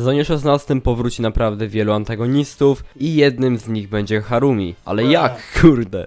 sezonie 16 powróci naprawdę wielu antagonistów i jednym z nich będzie Harumi. Ale jak, kurde?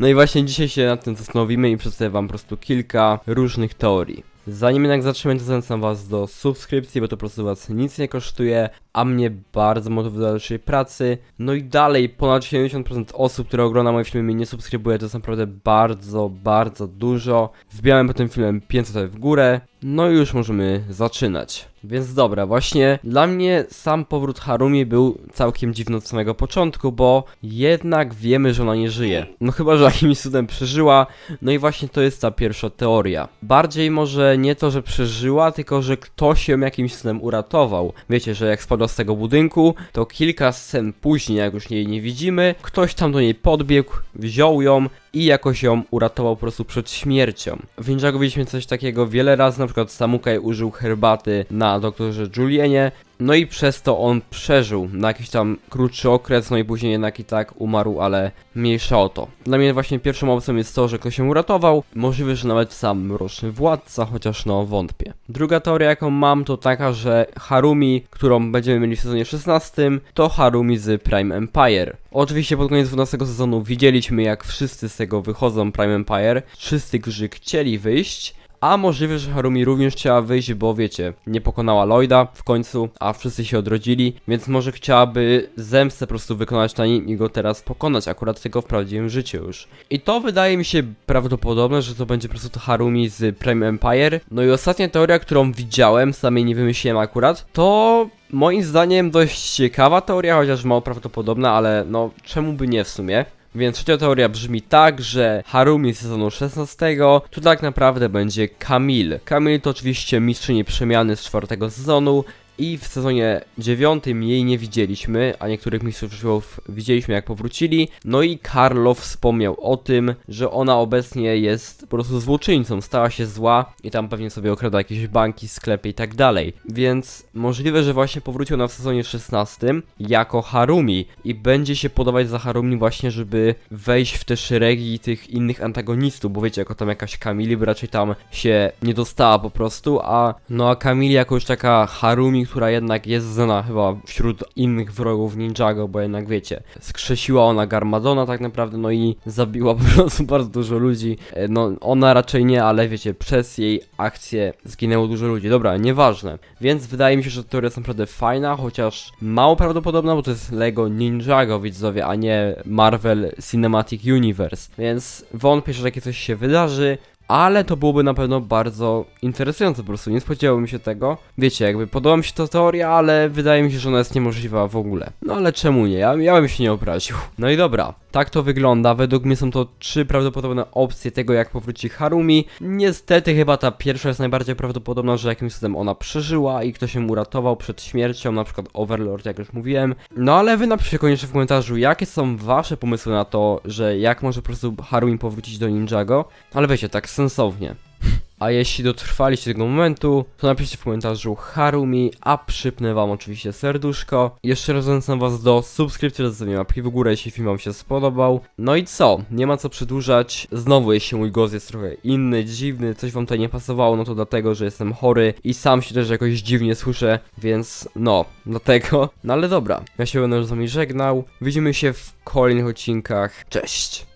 No i właśnie dzisiaj się nad tym zastanowimy i przedstawię wam po prostu kilka różnych teorii. Zanim jednak zaczniemy, to zachęcam was do subskrypcji, bo to po prostu was nic nie kosztuje, a mnie bardzo motywuje do dalszej pracy. No i dalej, ponad 70% osób, które ogląda moje filmy mnie nie subskrybuje, to jest naprawdę bardzo, bardzo dużo. Wbijałem po tym filmem 500 w górę, no i już możemy zaczynać. Więc dobra, właśnie dla mnie sam powrót Harumi był całkiem dziwny od samego początku, bo jednak wiemy, że ona nie żyje. No chyba, że jakimś cudem przeżyła, no i właśnie to jest ta pierwsza teoria. Bardziej może nie to, że przeżyła, tylko że ktoś ją jakimś cudem uratował. Wiecie, że jak spadła z tego budynku, to kilka scen później, jak już jej nie widzimy, ktoś tam do niej podbiegł, wziął ją i jakoś ją uratował po prostu przed śmiercią. W Ninjago widzieliśmy coś takiego wiele razy, na przykład Samukaj użył herbaty na doktorze Julienie, no i przez to on przeżył na jakiś tam krótszy okres, no i później jednak i tak umarł, ale mniejsza o to. Dla mnie właśnie pierwszą opcją jest to, że ktoś się uratował, możliwe, że nawet sam mroczny władca, chociaż no wątpię. Druga teoria jaką mam to taka, że Harumi, którą będziemy mieli w sezonie 16, to Harumi z Prime Empire. Oczywiście pod koniec 12 sezonu widzieliśmy jak wszyscy z tego wychodzą Prime Empire, wszyscy, którzy chcieli wyjść, a możliwe, że Harumi również chciała wyjść, bo wiecie, nie pokonała Lloyda w końcu, a wszyscy się odrodzili, więc może chciałaby zemstę po prostu wykonać na nim i go teraz pokonać, akurat tego w prawdziwym życiu już. I to wydaje mi się prawdopodobne, że to będzie po prostu to Harumi z Prime Empire. No i ostatnia teoria, którą widziałem, samej nie wymyśliłem akurat, to moim zdaniem dość ciekawa teoria, chociaż mało prawdopodobna, ale no czemu by nie w sumie. Więc trzecia teoria brzmi tak, że Harumi z sezonu 16 to tak naprawdę będzie Kamil. Kamil to oczywiście mistrzyni przemiany z czwartego sezonu i w sezonie 9 jej nie widzieliśmy, a niektórych mistrzów widzieliśmy jak powrócili. No i Carlo wspomniał o tym, że ona obecnie jest po prostu złoczyńcą, stała się zła i tam pewnie sobie okrada jakieś banki, sklepy i tak dalej. Więc możliwe, że właśnie powrócił ona w sezonie 16 jako Harumi i będzie się podawać za Harumi właśnie, żeby wejść w te szeregi tych innych antagonistów, bo wiecie, jako tam jakaś Kamili raczej tam się nie dostała po prostu, a no a Kamili jako już taka Harumi, która jednak jest znana chyba wśród innych wrogów Ninjago, bo jednak wiecie, skrzesiła ona Garmadona tak naprawdę, no i zabiła po prostu bardzo dużo ludzi. E, No ona raczej nie, ale wiecie, przez jej akcję zginęło dużo ludzi. Dobra, nieważne. Więc wydaje mi się, że teoria jest naprawdę fajna, chociaż mało prawdopodobna, bo to jest Lego Ninjago, widzowie, a nie Marvel Cinematic Universe. Więc wątpię, że takie coś się wydarzy. Ale to byłoby na pewno bardzo interesujące po prostu, nie spodziewałbym się tego. Wiecie, jakby podoba mi się ta teoria, ale wydaje mi się, że ona jest niemożliwa w ogóle. No ale czemu nie? Ja, ja bym się nie obraził. No i dobra, tak to wygląda. Według mnie są to trzy prawdopodobne opcje tego, jak powróci Harumi. Niestety chyba ta pierwsza jest najbardziej prawdopodobna, że jakimś cudem ona przeżyła i ktoś ją uratował przed śmiercią, na przykład Overlord, jak już mówiłem. No ale wy napiszcie koniecznie w komentarzu, jakie są wasze pomysły na to, że jak może po prostu Harumi powrócić do Ninjago. Ale wiecie, tak sensownie. A jeśli dotrwaliście do tego momentu, to napiszcie w komentarzu Harumi, a przypnę wam oczywiście serduszko. Jeszcze raz zachęcam was do subskrypcji, do zostawienia łapki w górę, jeśli film wam się spodobał. No i co? Nie ma co przedłużać. Znowu, jeśli mój głos jest trochę inny, dziwny, coś wam tutaj nie pasowało, no to dlatego, że jestem chory i sam się też jakoś dziwnie słyszę, więc no, dlatego. No ale dobra, ja się będę z wami żegnał. Widzimy się w kolejnych odcinkach. Cześć!